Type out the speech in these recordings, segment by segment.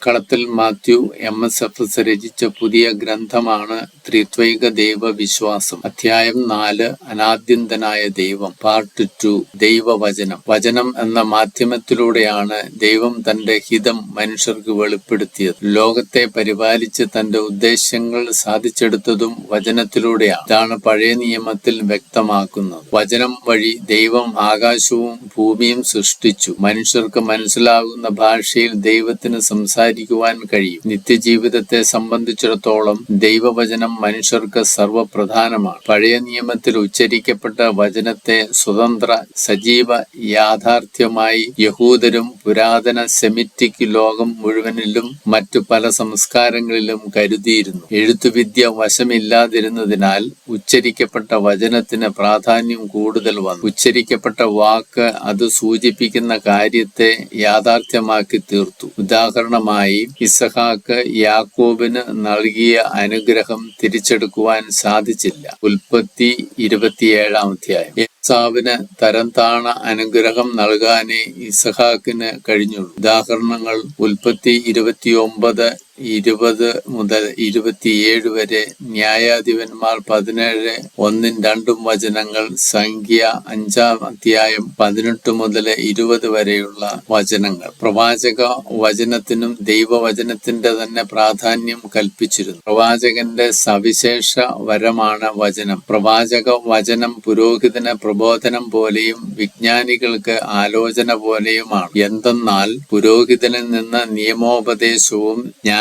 തകർക്കളത്തിൽ Mathew M S F S രചിച്ച പുതിയ ഗ്രന്ഥമാണ് ത്രിത്വൈക ദൈവ വിശ്വാസം അധ്യായം നാല് അനാദ്യന്തനായ ദൈവം. പാർട്ട് ടു ദൈവവചനം. വചനം എന്ന മാധ്യമത്തിലൂടെയാണ് ദൈവം തന്റെ ഹിതം മനുഷ്യർക്ക് വെളിപ്പെടുത്തിയത്. ലോകത്തെ പരിപാലിച്ച് തന്റെ ഉദ്ദേശ്യങ്ങൾ സാധിച്ചെടുത്തതും വചനത്തിലൂടെയാണ്. ഇതാണ് പഴയ നിയമത്തിൽ വ്യക്തമാക്കുന്നത്. വചനം വഴി ദൈവം ആകാശവും ഭൂമിയും സൃഷ്ടിച്ചു. മനുഷ്യർക്ക് മനസ്സിലാകുന്ന ഭാഷയിൽ ദൈവത്തിന് സംസാരിക്കുവാൻ കഴിയും. നിത്യജീവിതത്തെ സംബന്ധിച്ചിടത്തോളം ദൈവവചനം മനുഷ്യർക്ക് സർവപ്രധാനമാണ്. പഴയ നിയമത്തിൽ ഉച്ചരിക്കപ്പെട്ട വചനത്തെ സ്വതന്ത്ര സജീവ യാഥാർത്ഥ്യമായി യഹൂദരും പുരാതന സെമിറ്റിക് ലോകം മുഴുവനിലും മറ്റു പല സംസ്കാരങ്ങളിലും കരുതിയിരുന്നു. എഴുത്തുവിദ്യ വശമില്ലാതിരുന്നതിനാൽ ഉച്ചരിക്കപ്പെട്ട വചനത്തിന് പ്രാധാന്യം കൂടുതൽ വന്നു. ഉച്ചരിക്കപ്പെട്ട വാക്ക് അത് സൂചിപ്പിക്കുന്ന കാര്യത്തെ യാഥാർത്ഥ്യമാക്കി തീർത്തു. ഉദാഹരണമായി ഇസഹാക്ക് യാക്കോബിന് നൽകിയ അനുഗ്രഹം തിരിച്ചെടുക്കുവാൻ സാധിച്ചില്ല. ഉൽപ്പത്തി ഇരുപത്തിയേഴാം അധ്യായം. ഏസാവിന് തരം താണ അനുഗ്രഹം നൽകാനേ ഇസഹാക്കിന് കഴിഞ്ഞുള്ളൂ. ഉദാഹരണങ്ങൾ ഉൽപ്പത്തി ഇരുപത്തിയൊമ്പത് ഇരുപത് മുതൽ ഇരുപത്തിയേഴ് വരെ ന്യായാധിപന്മാർ പതിനേഴ് ഒന്നും രണ്ടും വചനങ്ങൾ സംഖ്യ അഞ്ചാം അധ്യായം പതിനെട്ട് മുതൽ ഇരുപത് വരെയുള്ള വചനങ്ങൾ. പ്രവാചക വചനത്തിനും ദൈവവചനത്തിന്റെ തന്നെ പ്രാധാന്യം കൽപ്പിച്ചിരുന്നു. പ്രവാചകന്റെ സവിശേഷ വരമാണ് വചനം. പ്രവാചക വചനം പുരോഹിതന് പ്രബോധനം പോലെയും വിജ്ഞാനികൾക്ക് ആലോചന പോലെയുമാണ്. എന്തെന്നാൽ പുരോഹിതനിൽ നിന്ന് നിയമോപദേശവും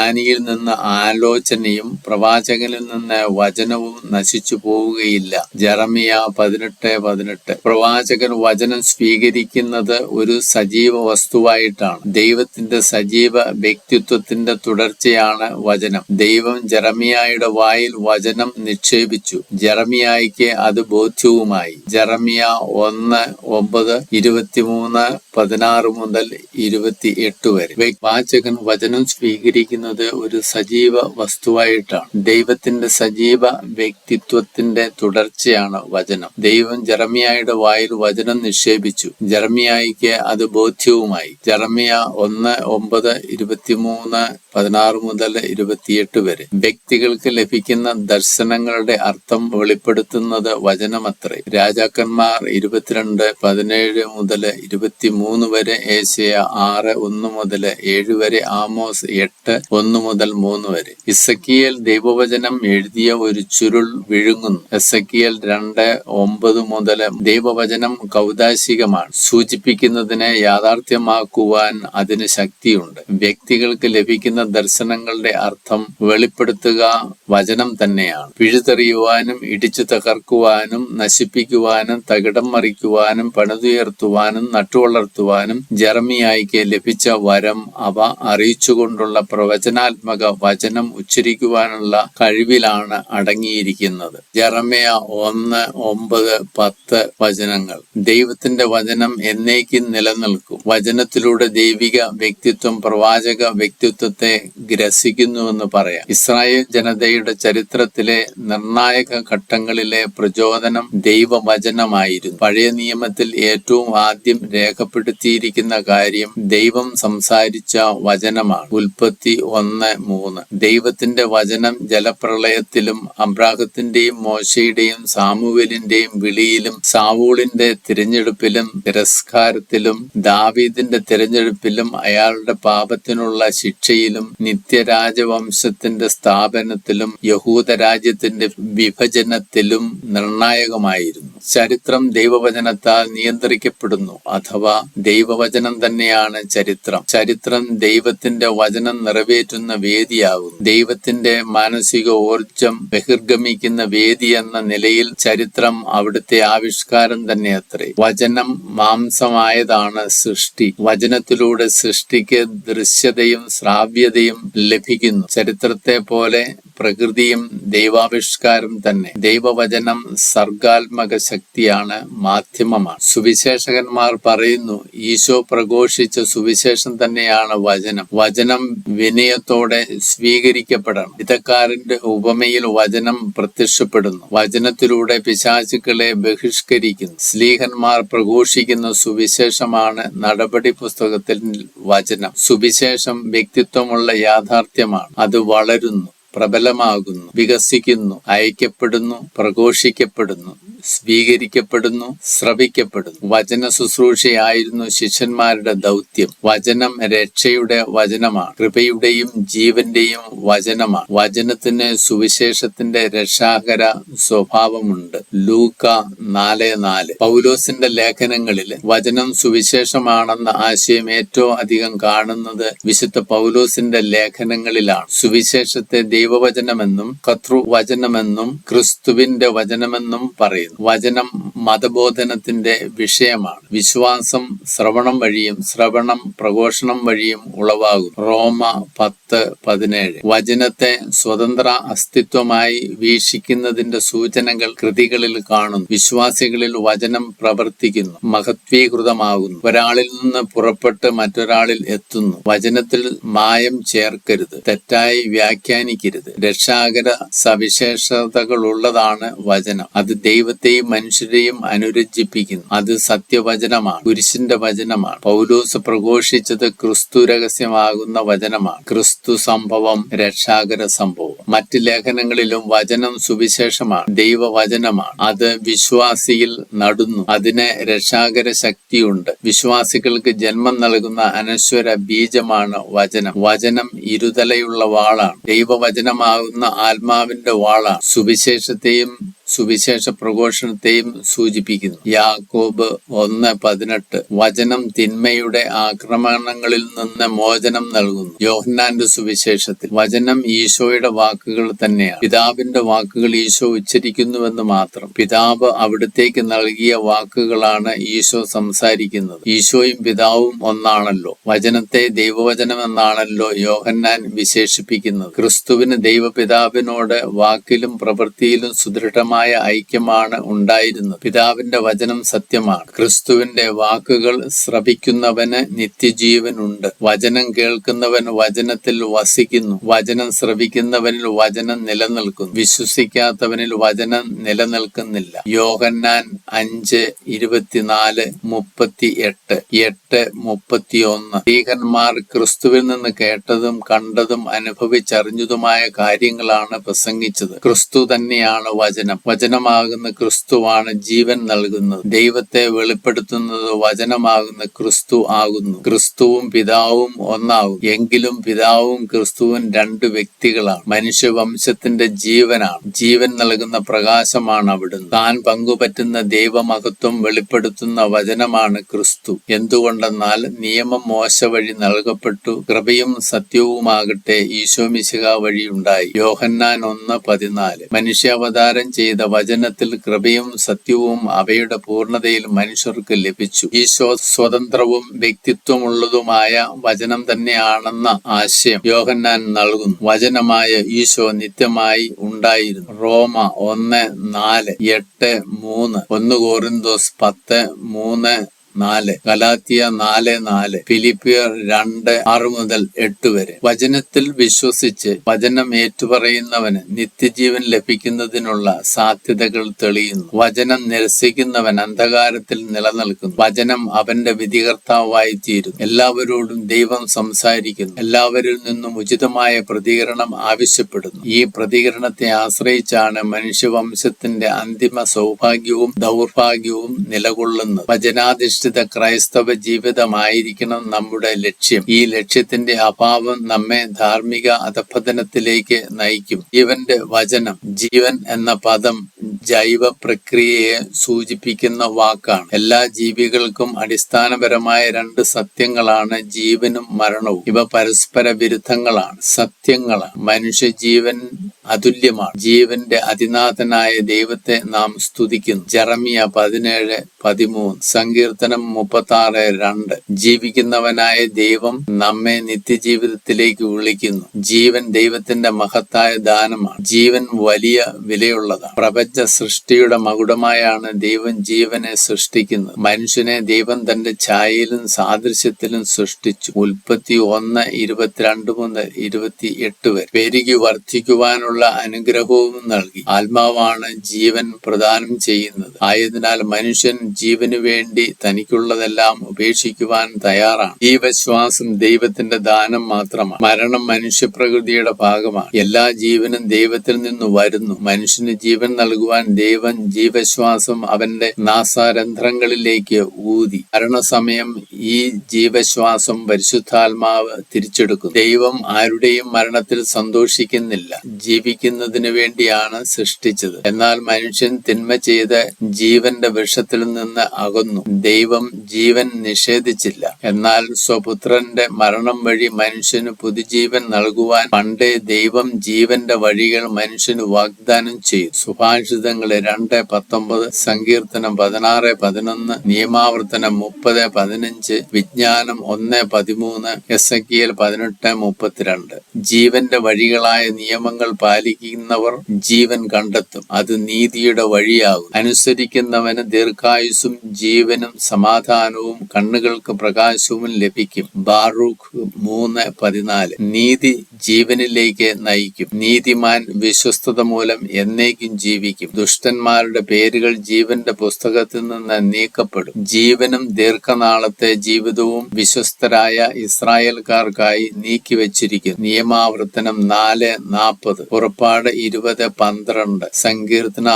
ജ്ഞാനിയിൽ നിന്ന് ആലോചനയും പ്രവാചകനിൽ നിന്ന് വചനവും നശിച്ചു പോവുകയില്ല. ജറമിയ പതിനെട്ട് പതിനെട്ട്. പ്രവാചകൻ വചനം സ്വീകരിക്കുന്നത് ഒരു സജീവ വസ്തുവായിട്ടാണ്. ദൈവത്തിന്റെ സജീവ വ്യക്തിത്വത്തിന്റെ തുടർച്ചയാണ് വചനം. ദൈവം ജറമിയായുടെ വായിൽ വചനം നിക്ഷേപിച്ചു. ജറമിയായിക്ക് അത് ബോധ്യവുമായി. ജറമിയ ഒന്ന് ഒമ്പത് ഇരുപത്തിമൂന്ന് പതിനാറ് മുതൽ ഇരുപത്തി എട്ട് വരെ. വാചകൻ വചനം സ്വീകരിക്കുന്നത് ഒരു സജീവ വസ്തുവായിട്ടാണ്. ദൈവത്തിന്റെ സജീവ വ്യക്തിത്വത്തിന്റെ തുടർച്ചയാണ് വചനം. ദൈവം ജറമിയായുടെ വായിൽ വചനം നിക്ഷേപിച്ചു. ജറമിയായിക്ക് അത് ബോധ്യവുമായി. ജറമിയ ഒന്ന് ഒമ്പത് ഇരുപത്തിമൂന്ന് പതിനാറ് മുതൽ ഇരുപത്തിയെട്ട് വരെ. വ്യക്തികൾക്ക് ലഭിക്കുന്ന ദർശനങ്ങളുടെ അർത്ഥം വെളിപ്പെടുത്തുന്നത് വചനമത്രേ. രാജാക്കന്മാർ ഇരുപത്തിരണ്ട് പതിനേഴ് മുതൽ ഇരുപത്തിമൂന്ന് വരെ ഏഷ്യ ആറ് ഒന്ന് മുതൽ ഏഴ് വരെ ആമോസ് എട്ട് ഒന്ന് മുതൽ മൂന്ന് വരെ. ഇസക്കിയൽ ദൈവവചനം എഴുതിയ ഒരു ചുരുൾ വിഴുങ്ങുന്നു. എസക്കിയൽ രണ്ട് ഒമ്പത് മുതൽ ദൈവവചനം കൗതാശികമാണ്. സൂചിപ്പിക്കുന്നതിനെ യാഥാർത്ഥ്യമാക്കുവാൻ അതിന് ശക്തിയുണ്ട്. വ്യക്തികൾക്ക് ലഭിക്കുന്ന ദർശനങ്ങളുടെ അർത്ഥം വെളിപ്പെടുത്തുക വചനം തന്നെയാണ്. പിഴുതെറിയുവാനും ഇടിച്ചു തകർക്കുവാനും നശിപ്പിക്കുവാനും തകിടം മറിക്കുവാനും പണിതുയർത്തുവാനും നട്ടുവളർത്തുവാനും ജർമിയായിക്ക് ലഭിച്ച വരം അവ അറിയിച്ചുകൊണ്ടുള്ള പ്രവചനാത്മക വചനം ഉച്ചരിക്കുവാനുള്ള കഴിവിലാണ് അടങ്ങിയിരിക്കുന്നത്. ജറമയ ഒന്ന് ഒമ്പത് പത്ത് വചനങ്ങൾ. ദൈവത്തിന്റെ വചനം എന്നേക്കും നിലനിൽക്കും. വചനത്തിലൂടെ ദൈവിക വ്യക്തിത്വം പ്രവാചക വ്യക്തിത്വത്തെ ഗ്രസിക്കുന്നുവെന്ന് പറയാം. ഇസ്രായേൽ ജനതയുടെ ചരിത്രത്തിലെ നിർണായക ഘട്ടങ്ങളിലെ പ്രചോദനം ദൈവവചനമായിരുന്നു. പഴയ നിയമത്തിൽ ഏറ്റവും ആദ്യം രേഖപ്പെടുത്തിയിരിക്കുന്ന കാര്യം ദൈവം സംസാരിച്ച വചനമാണ്. ഉൽപ്പത്തി ഒന്ന് മൂന്ന്. ദൈവത്തിന്റെ വചനം ജലപ്രളയത്തിലും അബ്രാഹത്തിന്റെയും മോശയുടെയും സാമുവലിന്റെയും വിളിയിലും സാവൂളിന്റെ തിരഞ്ഞെടുപ്പിലും തിരസ്കാരത്തിലും ദാവീദിന്റെ തിരഞ്ഞെടുപ്പിലും അയാളുടെ പാപത്തിനുള്ള ശിക്ഷയിലും നിത്യരാജവംശത്തിന്റെ സ്ഥാപനത്തിലും യഹൂദ രാജ്യത്തിന്റെ വിഭജനത്തിലും നിർണായകമായിരുന്നു. ചരിത്രം ദൈവവചനത്താൽ നിയന്ത്രിക്കപ്പെടുന്നു അഥവാ ദൈവവചനം തന്നെയാണ് ചരിത്രം. ചരിത്രം ദൈവത്തിന്റെ വചനം നിറവേറ്റുന്ന വേദിയാകുന്നു. ദൈവത്തിന്റെ മാനസിക ഊർജം ബഹിർഗമിക്കുന്ന വേദി എന്ന നിലയിൽ ചരിത്രം അവിടുത്തെ ആവിഷ്കാരം തന്നെ അത്രേ വചനം മാംസമായതാണ് സൃഷ്ടി. വചനത്തിലൂടെ സൃഷ്ടിക്ക് ദൃശ്യതയും ശ്രാവ്യതയും ലഭിക്കുന്നു. ചരിത്രത്തെ പോലെ പ്രകൃതിയും ദൈവാവിഷ്കാരം തന്നെ. ദൈവവചനം സർഗാത്മക ശക്തിയാണ് മാധ്യമമാണ്. സുവിശേഷകന്മാർ പറയുന്നു ഈശോ പ്രഘോഷിച്ച സുവിശേഷം തന്നെയാണ് വചനം. വചനം വിനയത്തോടെ സ്വീകരിക്കപ്പെടണം. ഇതക്കാരന്റെ ഉപമയിൽ വചനം പ്രത്യക്ഷപ്പെടുന്നു. വചനത്തിലൂടെ പിശാചുക്കളെ ബഹിഷ്കരിക്കുന്നു. സ്ലീഹന്മാർ പ്രഘോഷിക്കുന്ന സുവിശേഷമാണ് നടപടി പുസ്തകത്തിൽ വചനം. സുവിശേഷം വ്യക്തിത്വമുള്ള യാഥാർത്ഥ്യമാണ്. അത് വളരുന്നു. പ്രബലമാകുന്നു വികസിക്കുന്നു അയക്കപ്പെടുന്നു പ്രഘോഷിക്കപ്പെടുന്നു. സ്വീകരിക്കപ്പെടുന്നു ശ്രവിക്കപ്പെടുന്നു വചന ശുശ്രൂഷയായിരുന്നു ശിഷ്യന്മാരുടെ ദൗത്യം. വചനം രക്ഷയുടെ വചനമാണ്. കൃപയുടെയും ജീവന്റെയും വചനമാണ്. വചനത്തിന് സുവിശേഷത്തിന്റെ രക്ഷാകര സ്വഭാവമുണ്ട്. ലൂക്ക നാല് നാല്. പൗലോസിന്റെ ലേഖനങ്ങളിൽ വചനം സുവിശേഷമാണെന്ന ആശയം ഏറ്റവും അധികം കാണുന്നത് വിശുദ്ധ പൗലോസിന്റെ ലേഖനങ്ങളിലാണ്. സുവിശേഷത്തെ ദൈവവചനമെന്നും കർത്തൃവചനമെന്നും ക്രിസ്തുവിന്റെ വചനമെന്നും പറയുന്നു. വചനം മതബോധനത്തിന്റെ വിഷയമാണ്. വിശ്വാസം ശ്രവണം വഴിയും ശ്രവണം പ്രഘോഷണം വഴിയും ഉളവാകും റോമ പത്ത് പതിനേഴ്. വചനത്തെ സ്വതന്ത്ര അസ്തിത്വമായി വീക്ഷിക്കുന്നതിന്റെ സൂചനകൾ കൃതികളിൽ കാണുന്നു. വിശ്വാസികളിൽ വചനം പ്രവർത്തിക്കുന്നു. മഹത്വീകൃതമാകുന്നു. ഒരാളിൽ നിന്ന് പുറപ്പെട്ട് മറ്റൊരാളിൽ എത്തുന്നു. വചനത്തിൽ മായം ചേർക്കരുത്. തെറ്റായി വ്യാഖ്യാനിക്കരുത്. രക്ഷാകര സവിശേഷതകളുള്ളതാണ് വചനം. അത് ദൈവത്തെയും മനുഷ്യരെയും അനുരഞ്ജിപ്പിക്കുന്നു അത് സത്യവചനമാണ്. കുരിശിന്റെ വചനമാണ്. പൗലോസ് പ്രഘോഷിച്ചത് ക്രിസ്തു രഹസ്യമാകുന്ന വചനമാണ്. ക്രിസ്തു സംഭവം രക്ഷാകര സംഭവം. മറ്റ് ലേഖനങ്ങളിലും വചനം സുവിശേഷമാണ് ദൈവവചനമാണ്. അത് വിശ്വാസിയിൽ നടുന്നു. അതിന് രക്ഷാകര ശക്തിയുണ്ട് വിശ്വാസികൾക്ക് ജന്മം നൽകുന്ന അനശ്വര ബീജമാണ് വചനം. വചനം ഇരുതലയുള്ള വാളാണ്. ദൈവവചനമാകുന്ന ആത്മാവിന്റെ വാളാണ്. സുവിശേഷത്തെയും സുവിശേഷ പ്രഘോഷണത്തെയും സൂചിപ്പിക്കുന്നു. യാക്കോബ് ഒന്ന് പതിനെട്ട്. വചനം തിന്മയുടെ ആക്രമണങ്ങളിൽ നിന്ന് മോചനം നൽകുന്നു. യോഹന്നാന്റെ സുവിശേഷത്തിൽ. വചനം ഈശോയുടെ വാക്കുകൾ തന്നെയാണ്. പിതാവിന്റെ വാക്കുകൾ ഈശോ ഉച്ചരിക്കുന്നുവെന്ന് മാത്രം. പിതാവ് അവിടത്തേക്ക് നൽകിയ വാക്കുകളാണ് ഈശോ സംസാരിക്കുന്നത്. ഈശോയും പിതാവും ഒന്നാണല്ലോ. വചനത്തെ ദൈവവചനം എന്നാണല്ലോ യോഹന്നാൻ വിശേഷിപ്പിക്കുന്നത്. ക്രിസ്തുവിന് ദൈവപിതാവിനോട് വാക്കിലും പ്രവൃത്തിയിലും സുദൃഢമായ ഐക്യമാണ് ഉണ്ടായിരുന്നത്. പിതാവിന്റെ വചനം സത്യമാണ്. ക്രിസ്തുവിന്റെ വാക്കുകൾ ശ്രവിക്കുന്നവന് നിത്യജീവനുണ്ട്. വചനം കേൾക്കുന്നവൻ വചനത്തിൽ വസിക്കുന്നു. വചനം ശ്രവിക്കുന്നവനിൽ വചനം നിലനിൽക്കുന്നു. വിശ്വസിക്കാത്തവനിൽ വചനം നിലനിൽക്കുന്നില്ല. യോഹന്നാൻ അഞ്ച് ഇരുപത്തിനാല് മുപ്പത്തി എട്ട് എട്ട് മുപ്പത്തിയൊന്ന്. സ്ത്രീഹന്മാർ ക്രിസ്തുവിൽ നിന്ന് കേട്ടതും കണ്ടതും അനുഭവിച്ചറിഞ്ഞതുമായ കാര്യങ്ങളാണ് പ്രസംഗിച്ചത്. ക്രിസ്തു തന്നെയാണ് വചനം. വചനമാകുന്ന ക്രിസ്തുവാണ് ജീവൻ നൽകുന്നത്. ദൈവത്തെ വെളിപ്പെടുത്തുന്നത് വചനമാകുന്ന ക്രിസ്തു ആകുന്നു. ക്രിസ്തുവും പിതാവും ഒന്നാകും എങ്കിലും പിതാവും ക്രിസ്തുവും രണ്ട് വ്യക്തികളാണ്. മനുഷ്യവംശത്തിന്റെ ജീവനാണ്. ജീവൻ നൽകുന്ന പ്രകാശമാണ് അവിടുന്ന്. താൻ പങ്കുപറ്റുന്ന ദൈവമഹത്വം വെളിപ്പെടുത്തുന്ന വചനമാണ് ക്രിസ്തു. എന്തുകൊണ്ടെന്നാൽ നിയമം മോശ വഴി നൽകപ്പെട്ടു. കൃപയും സത്യവുമാകട്ടെ ഈശോമിശിക വഴി ഉണ്ടായി. യോഹന്നാൻ ഒന്ന് പതിനാല്. മനുഷ്യാവതാരം ചെയ്ത വചനത്തിൽ കൃപയും സത്യവും അവയുടെ പൂർണതയിൽ മനുഷ്യർക്ക് ലഭിച്ചു. ഈശോ സ്വതന്ത്രവും വ്യക്തിത്വമുള്ളതുമായ വചനം തന്നെയാണെന്ന ആശയം യോഹന്നാൻ നൽകുന്നു. വചനമായ ഈശോ നിത്യമായി ഉണ്ടായിരുന്നു. റോമ ഒന്ന് നാല് എട്ട് മൂന്ന്. ഒന്ന് കോറിന്തോസ് പത്ത് മൂന്ന് നാല്. ഗലാത്തിയ നാല് നാല്. ഫിലിപ്പിയർ രണ്ട് ആറ് മുതൽ എട്ട് വരെ. വചനത്തിൽ വിശ്വസിച്ച് വചനം ഏറ്റുപറയുന്നവന് നിത്യജീവൻ ലഭിക്കുന്നതിനുള്ള സാധ്യതകൾ തെളിയുന്നു. വചനം നിരസിക്കുന്നവൻ അന്ധകാരത്തിൽ നിലനിൽക്കുന്നു. വചനം അവന്റെ വിധികർത്താവായി തീരുന്നു. എല്ലാവരോടും ദൈവം സംസാരിക്കുന്നു. എല്ലാവരിൽ നിന്നും ഉചിതമായ പ്രതികരണം ആവശ്യപ്പെടുന്നു. ഈ പ്രതികരണത്തെ ആശ്രയിച്ചാണ് മനുഷ്യവംശത്തിന്റെ അന്തിമ സൗഭാഗ്യവും ദൗർഭാഗ്യവും നിലകൊള്ളുന്നത്. വചനാധിഷ്ഠിത ക്രൈസ്തവ ജീവിതമായിരിക്കണം നമ്മുടെ ലക്ഷ്യം. ഈ ലക്ഷ്യത്തിന്റെ അഭാവം നമ്മെ ധാർമ്മിക അധപതനത്തിലേക്ക് നയിക്കും. ജീവന്റെ വചനം ജീവൻ എന്ന പദം ജൈവ പ്രക്രിയയെ സൂചിപ്പിക്കുന്ന വാക്കാണ്. എല്ലാ ജീവികൾക്കും അടിസ്ഥാനപരമായ രണ്ട് സത്യങ്ങളാണ് ജീവനും മരണവും. ഇവ പരസ്പര വിരുദ്ധങ്ങളാണ്. സത്യങ്ങളാണ്. മനുഷ്യ ജീവൻ അതുല്യമാണ്. ജീവന്റെ അതിനാഥനായ ദൈവത്തെ നാം സ്തുതിക്കുന്നു. ജറമിയ പതിനേഴ് പതിമൂന്ന്. സങ്കീർത്തനം മുപ്പത്തി ആറ് രണ്ട്. ജീവിക്കുന്നവനായ ദൈവം നമ്മെ നിത്യജീവിതത്തിലേക്ക് വിളിക്കുന്നു. ജീവൻ ദൈവത്തിന്റെ മഹത്തായ ദാനമാണ്. ജീവൻ വലിയ വിലയുള്ളതാണ്. പ്രപഞ്ച സൃഷ്ടിയുടെ മകുടമായാണ് ദൈവം ജീവനെ സൃഷ്ടിക്കുന്നത്. മനുഷ്യനെ ദൈവം തന്റെ ഛായയിലും സാദൃശ്യത്തിലും സൃഷ്ടിച്ചു. ഉൽപ്പത്തി ഒന്ന് ഇരുപത്തിരണ്ട് മുതൽ ഇരുപത്തി എട്ട് വരെ. പെരുകി വർദ്ധിക്കുവാനുള്ള അനുഗ്രഹവും നൽകി. ആത്മാവാണ് ജീവൻ പ്രദാനം ചെയ്യുന്നത്. ആയതിനാൽ മനുഷ്യൻ ജീവന് വേണ്ടി തനിക്കുള്ളതെല്ലാം ഉപേക്ഷിക്കുവാൻ തയ്യാറാണ്. ജീവശ്വാസം ദൈവത്തിന്റെ ദാനം മാത്രമാണ്. മരണം മനുഷ്യപ്രകൃതിയുടെ ഭാഗമാണ്. എല്ലാ ജീവനും ദൈവത്തിൽ നിന്ന് വരുന്നു. മനുഷ്യന് ജീവൻ നൽകുവാൻ ദൈവം ജീവശ്വാസം അവന്റെ നാസാരന്ധ്രങ്ങളിലേക്ക് ഊതി. മരണസമയം ഈ ജീവശ്വാസം പരിശുദ്ധാത്മാവ് തിരിച്ചെടുക്കും ദൈവം ആരുടെയും മരണത്തിൽ സന്തോഷിക്കുന്നില്ല. ജീവിക്കുന്നതിന് വേണ്ടിയാണ് സൃഷ്ടിച്ചത്. എന്നാൽ മനുഷ്യൻ തിന്മ ചെയ്ത് ജീവന്റെ വിഷത്തിൽ നിന്ന് അകന്നു. ദൈവം ജീവൻ നിഷേധിച്ചില്ല. എന്നാൽ സ്വപുത്രന്റെ മരണം വഴി മനുഷ്യന് പുതുജീവൻ നൽകുവാൻ പണ്ടേ ദൈവം ജീവന്റെ വഴികൾ മനുഷ്യന് വാഗ്ദാനം ചെയ്തു. സുഭാഷിതങ്ങൾ രണ്ട് പത്തൊമ്പത് സങ്കീർത്തനം പതിനാറ് പതിനൊന്ന് നിയമാവർത്തനം മുപ്പത് പതിനഞ്ച് വിജ്ഞാനം ഒന്ന് പതിമൂന്ന് എസ് എ പതിനെട്ട് മുപ്പത്തിരണ്ട്. ജീവന്റെ വഴികളായ നിയമങ്ങൾ പാലിക്കുന്നവർ ജീവൻ കണ്ടെത്തും. അത് നീതിയുടെ വഴിയാകും. അനുസരിക്കുന്നവന് ദീർഘായുസും ജീവനും സമാധാനവും കണ്ണുകൾക്ക് പ്രകാശവും ലഭിക്കും. ബാറൂഖ് മൂന്ന് പതിനാല്. നീതി ജീവനിലേക്ക് നയിക്കും. നീതിമാൻ വിശ്വസ്തത മൂലം എന്നേക്കും ജീവിക്കും. ദുഷ്ടന്മാരുടെ പേരുകൾ ജീവന്റെ പുസ്തകത്തിൽ നിന്ന് നീക്കപ്പെടും. ജീവനും ദീർഘനാളത്തെ ജീവിതവും വിശ്വസ്തരായ ഇസ്രായേൽക്കാർക്കായി നീക്കിവച്ചിരിക്കുന്നു. നിയമാവർത്തനം നാല് നാൽപ്പത് പുറപ്പാട് ഇരുപത് പന്ത്രണ്ട്. സങ്കീർത്തന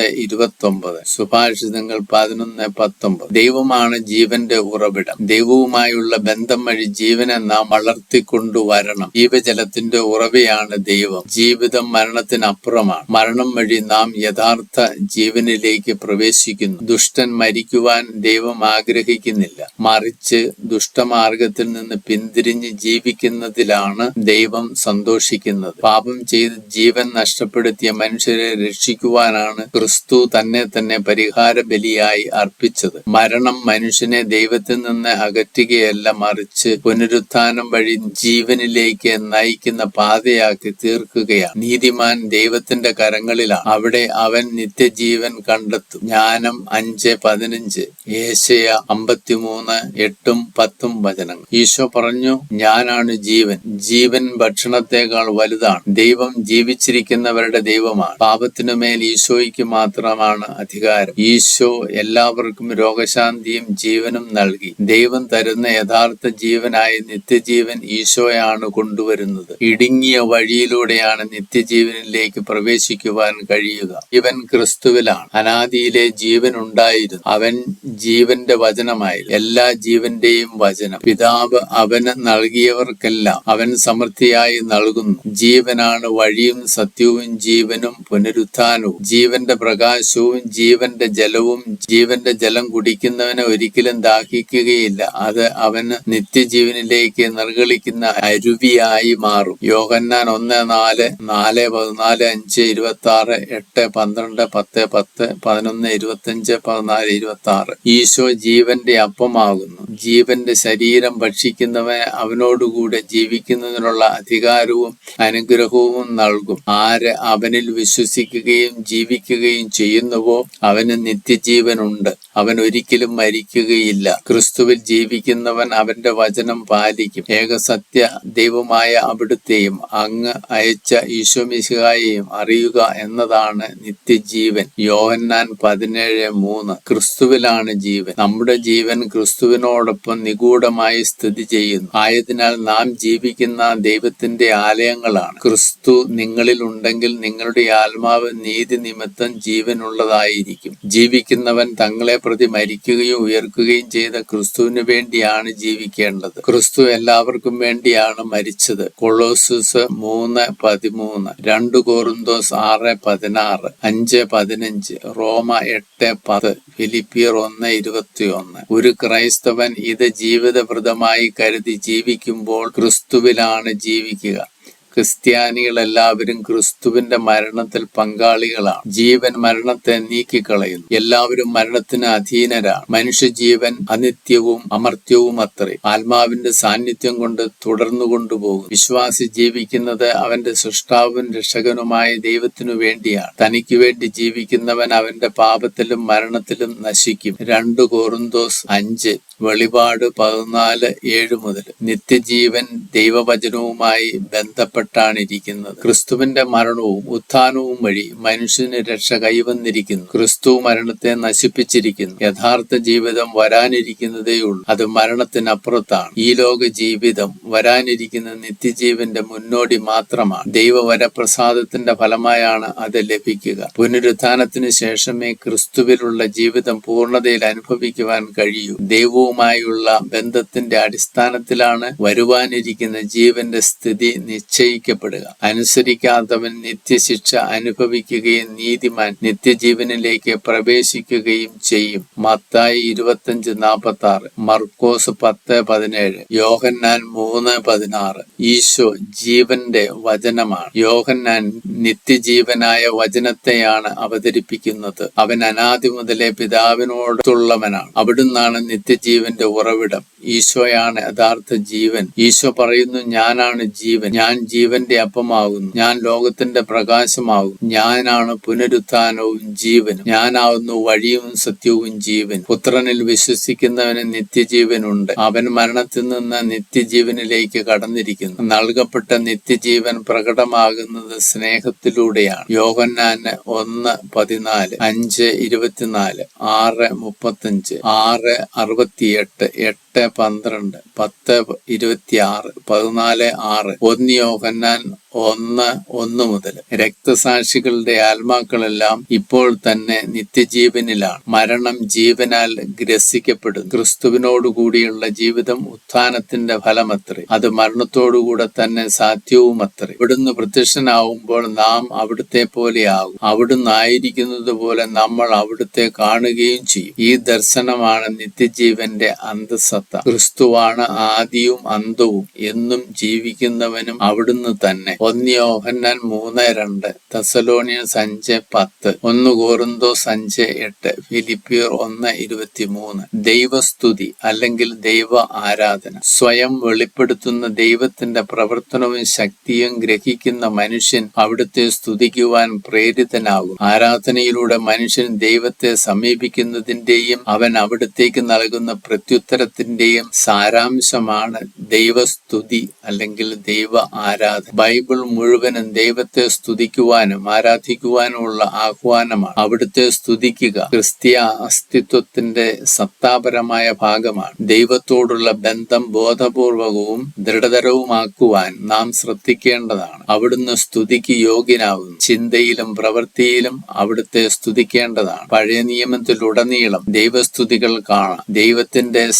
ഇരുപത്തി ഒമ്പത് സുഭാഷിതങ്ങൾ പതിനൊന്ന് പത്തൊമ്പത്. ദൈവമാണ് ജീവന്റെ ഉറവിടം. ദൈവവുമായുള്ള ബന്ധം വഴി ജീവനെ നാം വളർത്തിക്കൊണ്ടുവരണം. ജീവജലത്തിന്റെ ഉറവയാണ് ദൈവം. ജീവിതം മരണത്തിനപ്പുറമാണ്. മരണം വഴി നാം യഥാർത്ഥ ജീവനിലേക്ക് പ്രവേശിക്കുന്നു. ദുഷ്ടൻ മരിക്കുവാൻ ദൈവം ആഗ്രഹിക്കുന്നില്ല. മറിച്ച് ദുഷ്ടമാർഗത്തിൽ നിന്ന് പിന്തിരിഞ്ഞ് ജീവിക്കുന്നതിലാണ് ദൈവം സന്തോഷിക്കുന്നത്. പാപം ചെയ്ത് ജീവൻ നഷ്ടപ്പെടുത്തിയ മനുഷ്യരെ രക്ഷിക്കുവാനാണ് ക്രിസ്തു തന്നെ തന്നെ പരിഹാര ബലിയായി അർപ്പിച്ചത്. മരണം മനുഷ്യനെ ദൈവത്തിൽ നിന്ന് അകറ്റുകയല്ല മറിച്ച് പുനരുത്ഥാനം വഴി ജീവനിലേക്ക് നയിക്കുന്ന പാതയാക്കി തീർക്കുകയാണ്. നീതിമാൻ ദൈവത്തിന്റെ കരങ്ങളിലാണ്. അവിടെ അവൻ നിത്യജീവൻ കണ്ടെത്തും. ജ്ഞാനം അഞ്ച് പതിനഞ്ച്. ഏശയ അമ്പത്തിമൂന്ന് എട്ടും പത്തും വചനങ്ങൾ. ഈശോ പറഞ്ഞു ഞാനാണ് ജീവൻ. ജീവൻ ഭക്ഷണത്തെക്കാൾ വലുതാണ്. ദൈവം ജീവിച്ചിരിക്കുന്നവരുടെ ദൈവമാണ്. പാപത്തിനുമേൽ ഈശോയ്ക്ക് മാത്രമാണ് അധികാരം. ഈശോ എല്ലാവർക്കും രോഗശാന്തിയും ജീവനും നൽകി. ദൈവം തരുന്ന യഥാർത്ഥ ജീവനായ നിത്യജീവൻ ഈശോയാണ് കൊണ്ടുവരുന്നത്. ഇടുങ്ങിയ വഴിയിലൂടെയാണ് നിത്യജീവനിലേക്ക് പ്രവേശിക്കുവാൻ കഴിയുക. ഇവൻ ക്രിസ്തുവിലാണ്. അനാദിയിലെ ജീവൻ ഉണ്ടായിരുന്നു. അവൻ ജീവന്റെ വചനമായി എല്ലാ ജീവന്റെയും വചനം. പിതാവ് അവന് നൽകിയവർക്കെല്ലാം അവൻ സമൃദ്ധിയായി നൽകുന്നു. ജീവനാണ് വഴിയും സത്യവും ജീവനും പുനരുത്ഥാനവും. ജീവന്റെ പ്രകാശവും ജീവന്റെ ജലവും ജീവന്റെ ജലം കുടിക്കുന്നവനെ ഒരിക്കലും ദാഹിക്കുകയില്ല. അത് അവന് നിത്യജീവനിലേക്ക് നിർഗളിക്കുന്ന അരുവിയായി മാറും. യോഹന്നാൻ ഒന്ന് നാല് നാല് പതിനാല് അഞ്ച് ഇരുപത്തി ആറ് എട്ട് പന്ത്രണ്ട് പത്ത് പത്ത് പതിനൊന്ന് ഇരുപത്തിയഞ്ച് പതിനാല് ഇരുപത്തി ആറ് ഈശോ ജീവന്റെ അപ്പമാകുന്നു. ജീവന്റെ ശരീരം ഭക്ഷിക്കുന്നവൻ അവനോടുകൂടെ ജീവിക്കുന്നതിനുള്ള അധികാരവും അനുഗ്രഹവും നൽകും. ആര് അവനിൽ വിശ്വസിക്കുകയും ജീവിക്കുകയും ചെയ്യുന്നുവോ അവന് നിത്യജീവനുണ്ട്. അവൻ ഒരിക്കലും മരിക്കുകയില്ല. ക്രിസ്തുവിൽ ജീവിക്കുന്നവൻ അവന്റെ വചനം പാലിക്കും. ഏകസത്യ ദൈവമായ അവിടുത്തെയും അങ്ങ് അയച്ച ഈശോമിശിഹായെയും അറിയുക എന്നതാണ് നിത്യജീവൻ. യോഹന്നാൻ പതിനേഴ് മൂന്ന്. ക്രിസ്തുവിലാണ് ജീവൻ. നമ്മുടെ ജീവൻ ക്രിസ്തുവിനോടൊപ്പം നിഗൂഢമായി സ്ഥിതി ചെയ്യുന്നു. ആയതിനാൽ നാം ജീവിക്കുന്ന ദൈവത്തിന്റെ ആലയങ്ങളാണ്. ക്രിസ്തു നിങ്ങളിൽ ഉണ്ടെങ്കിൽ നിങ്ങളുടെ ആത്മാവ് നീതി നിമിത്തം ജീവനുള്ളതായിരിക്കും. ജീവിക്കുന്നവൻ തങ്ങളെ പ്രതി മരിക്കുകയും ഉയർക്കുകയും ചെയ്ത ക്രിസ്തുവിന് വേണ്ടിയാണ് ജീവിക്കേണ്ടത്. ക്രിസ്തു എല്ലാവർക്കും വേണ്ടിയാണ് മരിച്ചത്. കൊളോസസ് മൂന്ന് പതിമൂന്ന് രണ്ട് കോറിന്തോസ് ആറ് പതിനാറ് അഞ്ച് പതിനഞ്ച് റോമ എട്ട് പത്ത് ഫിലിപ്പിയർ ഒന്ന് ഇരുപത്തിയൊന്ന്. ഒരു ക്രൈസ്തവൻ ഇത് ജീവിതവ്രതമായി കരുതി ജീവിക്കുമ്പോൾ ക്രിസ്തുവിലാണ് ജീവിക്കുക. ക്രിസ്ത്യാനികളെല്ലാവരും ക്രിസ്തുവിന്റെ മരണത്തിൽ പങ്കാളികളാണ്. ജീവൻ മരണത്തെ നീക്കിക്കളയുന്നു. എല്ലാവരും മരണത്തിന് അധീനരാണ്. മനുഷ്യജീവൻ അനിത്യവും അമർത്യവും അത്രേ. ആത്മാവിന്റെ സാന്നിധ്യം കൊണ്ട് തുടർന്നു കൊണ്ടുപോകും വിശ്വാസി ജീവിക്കുന്നത് അവന്റെ സൃഷ്ടാവും രക്ഷകനുമായ ദൈവത്തിനു വേണ്ടിയാണ്. തനിക്ക് വേണ്ടി ജീവിക്കുന്നവൻ അവന്റെ പാപത്തിലും മരണത്തിലും നശിക്കും. രണ്ട് കോറുന്തോസ് അഞ്ച് വെളിപാട് പതിനാല് ഏഴ് മുതൽ. നിത്യജീവൻ ദൈവവചനവുമായി ബന്ധപ്പെട്ടാണ് ഇരിക്കുന്നത് ക്രിസ്തുവിന്റെ മരണവും ഉത്ഥാനവും വഴി മനുഷ്യന് രക്ഷ കൈവന്നിരിക്കുന്നു. ക്രിസ്തു മരണത്തെ നശിപ്പിച്ചിരിക്കുന്നു. യഥാർത്ഥ ജീവിതം വരാനിരിക്കുന്നതേയുള്ളൂ. അത് മരണത്തിനപ്പുറത്താണ്. ഈ ലോക ജീവിതം വരാനിരിക്കുന്ന നിത്യജീവന്റെ മുന്നോടി മാത്രമാണ്. ദൈവവരപ്രസാദത്തിന്റെ ഫലമായാണ് അത് ലഭിക്കുക. പുനരുത്ഥാനത്തിന് ശേഷമേ ക്രിസ്തുവിലുള്ള ജീവിതം പൂർണതയിൽ അനുഭവിക്കുവാൻ കഴിയൂ. ദൈവവുമായുള്ള ബന്ധത്തിന്റെ അടിസ്ഥാനത്തിലാണ് വരുവാനിരിക്കുന്ന ജീവന്റെ സ്ഥിതി നിശ്ചയിക്കപ്പെടുക അനുസരിക്കാത്തവൻ നിത്യശിക്ഷ അനുഭവിക്കുകയും നീതിമാൻ നിത്യജീവനിലേക്ക് പ്രവേശിക്കുകയും ചെയ്യും. മത്തായി ഇരുപത്തഞ്ച് നാൽപ്പത്തി ആറ് മർക്കോസ് പത്ത് പതിനേഴ്. യോഹന്നാൻ മൂന്ന് പതിനാറ്. ഈശോ ജീവന്റെ വചനമാണ്. യോഹന്നാൻ നിത്യജീവനായ വചനത്തെയാണ് അവതരിപ്പിക്കുന്നത്. അവൻ അനാദി മുതലേ പിതാവിനോടുള്ളവനാണ്. അവിടുന്നാണ് നിത്യജീവന്റെ ഉറവിടം. ഈശോയാണ് യഥാർത്ഥ ജീവൻ. ഈശോ പറയുന്നു ഞാനാണ് ജീവൻ. ഞാൻ ജീവന്റെ അപ്പമാകുന്നു. ഞാൻ ലോകത്തിന്റെ പ്രകാശമാകും. ഞാനാണ് പുനരുത്ഥാനവും ജീവനും. ഞാനാവുന്നു വഴിയും സത്യവും ജീവൻ പുത്രനിൽ വിശ്വസിക്കുന്നവന് നിത്യജീവനുണ്ട്. അവൻ മരണത്തിൽ നിന്ന് നിത്യജീവനിലേക്ക് കടന്നിരിക്കുന്നു. നൽകപ്പെട്ട നിത്യജീവൻ പ്രകടമാകുന്നത് സ്നേഹത്തിലൂടെയാണ്. യോഹന്നാന് ഒന്ന് പതിനാല് അഞ്ച് ഇരുപത്തിനാല് ആറ് മുപ്പത്തഞ്ച് ആറ് അറുപത്തിയെട്ട് എട്ട് പന്ത്രണ്ട് പത്ത് ഇരുപത്തിയാറ് പതിനാല് ആറ് ഒന്ന് യോഹന്നാൻ ഒന്ന് ഒന്ന് മുതൽ. രക്തസാക്ഷികളുടെ ആത്മാക്കളെല്ലാം ഇപ്പോൾ തന്നെ നിത്യജീവനിലാണ്. മരണം ജീവനാൽ ഗ്രസിക്കപ്പെടുന്നു. ക്രിസ്തുവിനോടുകൂടിയുള്ള ജീവിതം ഉത്ഥാനത്തിന്റെ ഫലമത്രേ. അത് മരണത്തോടുകൂടെ തന്നെ സാധ്യവുമത്രേ. ഇവിടുന്ന് പ്രത്യക്ഷനാവുമ്പോൾ നാം അവിടുത്തെ പോലെയാകും അവിടുന്ന് ആയിരിക്കുന്നത് പോലെ നമ്മൾ അവിടുത്തെ കാണുകയും ചെയ്യും. ഈ ദർശനമാണ് നിത്യജീവന്റെ അന്തസത്ത ക്രിസ്തുവാണ് ആദിയും അന്തവും. എന്നും ജീവിക്കുന്നവനും അവിടുന്ന് തന്നെ. ഒന്ന് യോഹന്നാൻ മൂന്ന് രണ്ട്. തെസലോണിയൻ അഞ്ച് പത്ത്. ഒന്ന് കോറിന്തോസ് അഞ്ച് എട്ട്. ഫിലിപ്പിയർ ഒന്ന് ഇരുപത്തിമൂന്ന്. ദൈവസ്തുതി അല്ലെങ്കിൽ ദൈവ ആരാധന. സ്വയം വെളിപ്പെടുത്തുന്ന ദൈവത്തിന്റെ പ്രവർത്തനവും ശക്തിയും ഗ്രഹിക്കുന്ന മനുഷ്യൻ അവിടുത്തെ സ്തുതിക്കുവാൻ പ്രേരിതനാകും. ആരാധനയിലൂടെ മനുഷ്യൻ ദൈവത്തെ സമീപിക്കുന്നതിന്റെയും അവൻ അവിടത്തേക്ക് നൽകുന്ന പ്രത്യുത്തരത്തിന്റെയും സാരാംശമാണ് ദൈവസ്തുതി അല്ലെങ്കിൽ ദൈവ ആരാധന. ബൈബിൾ മുഴുവനും ദൈവത്തെ സ്തുതിക്കുവാനും ആരാധിക്കുവാനുമുള്ള ആഹ്വാനമാണ്. അവിടുത്തെ സ്തുതിക്കുക ക്രിസ്ത്യ അസ്തിത്വത്തിന്റെ സത്താപരമായ ഭാഗമാണ്. ദൈവത്തോടുള്ള ബന്ധം ബോധപൂർവകവും ദൃഢതരവുമാക്കുവാൻ നാം ശ്രദ്ധിക്കേണ്ടതാണ്. അവിടുന്ന് സ്തുതിക്ക് യോഗ്യനാകും ചിന്തയിലും പ്രവൃത്തിയിലും അവിടുത്തെ സ്തുതിക്കേണ്ടതാണ്. പഴയ നിയമത്തിലുടനീളം ദൈവസ്തുതികൾ കാണാം. ദൈവത്തിന്റെ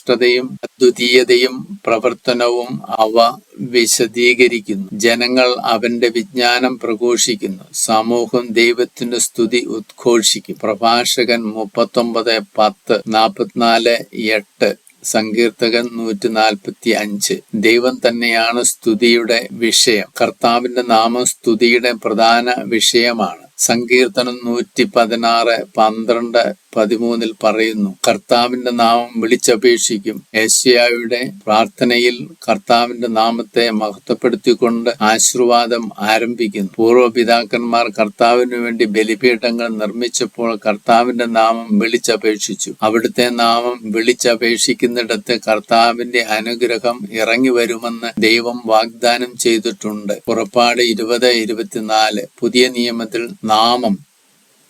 ശ്രേഷ്ഠതയും അദ്വിതീയതയും പ്രവർത്തനവും അവ വിശദീകരിക്കുന്നു. ജനങ്ങൾ അവന്റെ വിജ്ഞാനം പ്രഘോഷിക്കുന്നു. സമൂഹം ദൈവത്തിന്റെ സ്തുതി ഉദ്ഘോഷിക്കും. പ്രഭാഷകൻ മുപ്പത്തൊമ്പത് പത്ത് നാൽപ്പത്തിനാല് എട്ട്. സങ്കീർത്തകൻ നൂറ്റി നാൽപ്പത്തി അഞ്ച് ദൈവം തന്നെയാണ് സ്തുതിയുടെ വിഷയം. കർത്താവിന്റെ നാമം സ്തുതിയുടെ പ്രധാന വിഷയമാണ്. സങ്കീർത്തനം നൂറ്റി പതിനാറ് പന്ത്രണ്ട് പതിമൂന്നിൽ പറയുന്നു കർത്താവിന്റെ നാമം വിളിച്ചപേക്ഷിക്കും. ഏഷ്യായുടെ പ്രാർത്ഥനയിൽ കർത്താവിന്റെ നാമത്തെ മഹത്വപ്പെടുത്തിക്കൊണ്ട് ആശീർവാദം ആരംഭിക്കുന്നു. പൂർവപിതാക്കന്മാർ കർത്താവിനു വേണ്ടി ബലിപീഠങ്ങൾ നിർമ്മിച്ചപ്പോൾ കർത്താവിന്റെ നാമം വിളിച്ചപേക്ഷിച്ചു. അവിടുത്തെ നാമം വിളിച്ചപേക്ഷിക്കുന്നിടത്ത് കർത്താവിന്റെ അനുഗ്രഹം ഇറങ്ങി വരുമെന്ന് ദൈവം വാഗ്ദാനം ചെയ്തിട്ടുണ്ട്. പുറപ്പാട് ഇരുപത് ഇരുപത്തിനാല്. പുതിയ നിയമത്തിൽ നാമം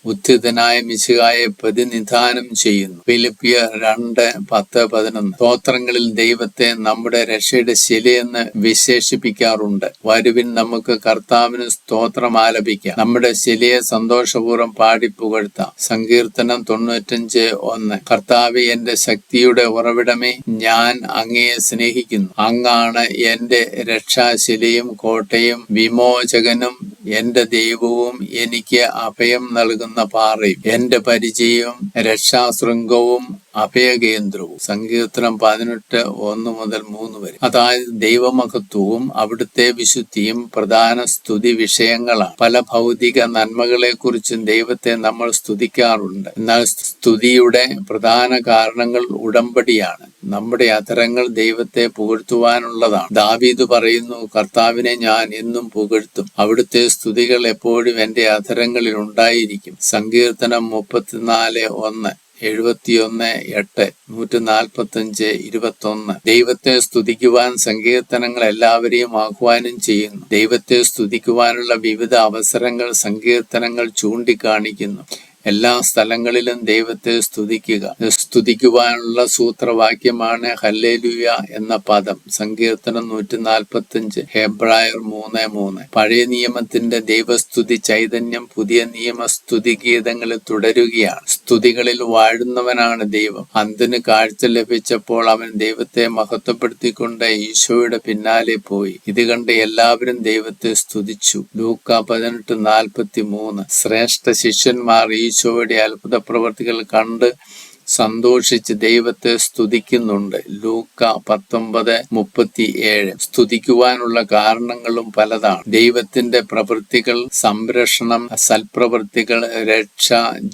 ഉത്ഥിതനായ മിശുകായെ പ്രതിനിധാനം ചെയ്യുന്നു. ഫിലിപ്പിയ രണ്ട് പത്ത് പതിനൊന്ന്. സ്തോത്രങ്ങളിൽ ദൈവത്തെ നമ്മുടെ രക്ഷയുടെ ശിലയെന്ന് വിശേഷിപ്പിക്കാറുണ്ട്. വരുവിൻ നമുക്ക് കർത്താവിന് സ്തോത്രം ആലപിക്കാം. നമ്മുടെ ശിലയെ സന്തോഷപൂർവം പാടി പുകഴ്ത്താം സങ്കീർത്തനം തൊണ്ണൂറ്റഞ്ച് ഒന്ന്. കർത്താവ് എന്റെ ശക്തിയുടെ ഉറവിടമേ ഞാൻ അങ്ങയെ സ്നേഹിക്കുന്നു. അങ്ങാണ് എന്റെ രക്ഷാശിലയും കോട്ടയും. വിമോചകനും എന്റെ ദൈവവും എനിക്ക് അഭയം നൽകുന്ന. പാറയും എന്റെ പരിചയവും രക്ഷാശൃംഗവും അഭയകേന്ദ്രവും. സങ്കീർത്തനം പതിനെട്ട് ഒന്ന് മുതൽ മൂന്ന് വരെ. അതായത് ദൈവമഹത്വവും അവിടുത്തെ വിശുദ്ധിയും പ്രധാന സ്തുതി വിഷയങ്ങളാണ്. പല ഭൗതിക നന്മകളെ കുറിച്ചും ദൈവത്തെ നമ്മൾ സ്തുതിക്കാറുണ്ട്. എന്നാൽ സ്തുതിയുടെ പ്രധാന കാരണങ്ങൾ ഉടമ്പടിയാണ്. നമ്മുടെ അധരങ്ങൾ ദൈവത്തെ പുകഴ്ത്തുവാനുള്ളതാണ്. ദാവീദ് പറയുന്നു കർത്താവിനെ ഞാൻ എന്നും പുകഴ്ത്തും. അവിടുത്തെ സ്തുതികൾ എപ്പോഴും എന്റെ അധരങ്ങളിൽ ഉണ്ടായിരിക്കും. സങ്കീർത്തനം മുപ്പത്തിനാല് ഒന്ന് എഴുപത്തിയൊന്ന് എട്ട് നൂറ്റി നാൽപ്പത്തഞ്ച് ഇരുപത്തൊന്ന്. ദൈവത്തെ സ്തുതിക്കുവാൻ സങ്കീർത്തനങ്ങൾ എല്ലാവരെയും ആഹ്വാനം ചെയ്യുന്നു. ദൈവത്തെ സ്തുതിക്കുവാനുള്ള വിവിധ അവസരങ്ങൾ സങ്കീർത്തനങ്ങൾ ചൂണ്ടിക്കാണിക്കുന്നു. എല്ലാ സ്ഥലങ്ങളിലും ദൈവത്തെ സ്തുതിക്കുക. സ്തുതിക്കുവാനുള്ള സൂത്രവാക്യമാണ് ഹല്ലേലുയ എന്ന പദം. സങ്കീർത്തനം നൂറ്റി നാൽപ്പത്തിയഞ്ച് ഹെബ്രായർ മൂന്ന് മൂന്ന്. പഴയ നിയമത്തിന്റെ ദൈവസ്തുതി ചൈതന്യം പുതിയ നിയമ സ്തുതി ഗീതങ്ങളിൽ തുടരുകയാണ്. സ്തുതികളിൽ വാഴുന്നവനാണ് ദൈവം. അന്തിന് കാഴ്ച ലഭിച്ചപ്പോൾ അവൻ ദൈവത്തെ മഹത്വപ്പെടുത്തിക്കൊണ്ട് ഈശോയുടെ പിന്നാലെ പോയി. ഇത് കണ്ട് എല്ലാവരും ദൈവത്തെ സ്തുതിച്ചു. ലൂക്ക പതിനെട്ട് നാൽപ്പത്തി മൂന്ന് ശ്രേഷ്ഠ ശിഷ്യന്മാർ ഈശോയുടെ അത്ഭുത പ്രവർത്തികൾ കണ്ട് സന്തോഷിച്ച് ദൈവത്തെ സ്തുതിക്കുന്നുണ്ട്. ലൂക്ക പത്തൊമ്പത് മുപ്പത്തി ഏഴ് സ്തുതിക്കുവാനുള്ള കാരണങ്ങളും പലതാണ്. ദൈവത്തിന്റെ പ്രവൃത്തികൾ സംരക്ഷണം സൽപ്രവൃത്തികൾ രക്ഷ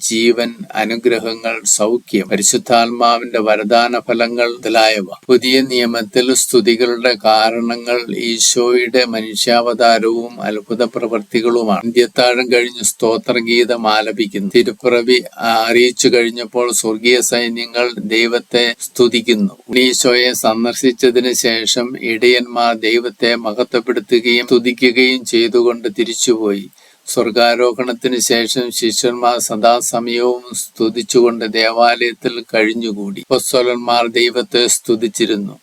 ജീവൻ അനുഗ്രഹങ്ങൾ സൗഖ്യം പരിശുദ്ധാത്മാവിന്റെ വരദാന ഫലങ്ങൾ മുതലായവ. പുതിയ നിയമത്തിൽ സ്തുതികളുടെ കാരണങ്ങൾ ഈശോയുടെ മനുഷ്യാവതാരവും അത്ഭുത പ്രവൃത്തികളുമാണ്. അന്ത്യത്താഴം കഴിഞ്ഞ് സ്തോത്രഗീതം ആലപിക്കുന്നു. തിരുപ്പിറവി അറിയിച്ചു കഴിഞ്ഞപ്പോൾ സ്വർഗീയ സൈന്യങ്ങൾ ദൈവത്തെ സ്തുതിക്കുന്നു. ഉണീശോയെ സന്ദർശിച്ചതിന് ശേഷം ഇടയന്മാർ ദൈവത്തെ മഹത്വപ്പെടുത്തുകയും സ്തുതിക്കുകയും ചെയ്തുകൊണ്ട് തിരിച്ചുപോയി. സ്വർഗാരോഹണത്തിന് ശേഷം ശിഷ്യന്മാർ സദാസമയവും സ്തുതിച്ചുകൊണ്ട് ദേവാലയത്തിൽ കഴിഞ്ഞുകൂടി. പൊസ്വലന്മാർ ദൈവത്തെ സ്തുതിച്ചിരുന്നു.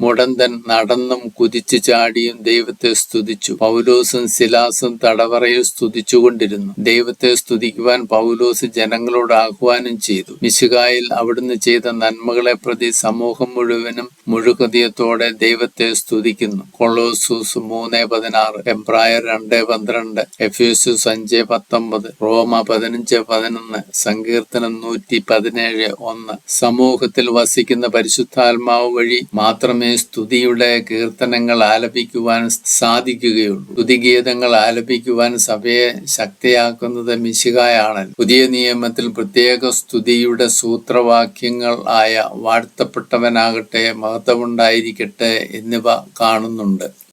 മുടന്തൻ നടന്നും കുതിച്ചു ചാടിയും ദൈവത്തെ സ്തുതിച്ചു. പൗലോസും സിലാസും തടവറയും സ്തുതിച്ചുകൊണ്ടിരുന്നു. ദൈവത്തെ സ്തുതിക്കുവാൻ പൗലോസ് ജനങ്ങളോട് ആഹ്വാനം ചെയ്തു. മിശുകായിൽ അവിടുന്ന് ചെയ്ത നന്മകളെ പ്രതി സമൂഹം മുഴുവനും മുഴുഹൃദയത്തോടെ ദൈവത്തെ സ്തുതിക്കുന്നു. കൊളോസൂസ് മൂന്ന് പതിനാറ് എബ്രായർ രണ്ട് പന്ത്രണ്ട് എഫ്യൂസൂസ് അഞ്ച് പത്തൊമ്പത് റോമ പതിനഞ്ച് പതിനൊന്ന് സങ്കീർത്തനം നൂറ്റി പതിനേഴ് ഒന്ന്. സമൂഹത്തിൽ വസിക്കുന്ന പരിശുദ്ധാത്മാവ് വഴി മാത്രമേ സ്തുതിയുടെ കീർത്തനങ്ങൾ ആലപിക്കുവാൻ സാധിക്കുകയുള്ളൂ. സ്തുതിഗീതങ്ങൾ ആലപിക്കുവാൻ സഭയെ ശക്തിയാക്കുന്നത് മിശികായാണ് പുതിയ നിയമത്തിൽ പ്രത്യേക സ്തുതിയുടെ സൂത്രവാക്യങ്ങൾ ആയ വാഴ്ത്തപ്പെട്ടവനാകട്ടെ മഹത്വമുണ്ടായിരിക്കട്ടെ എന്നിവ കാണുന്നുണ്ട്.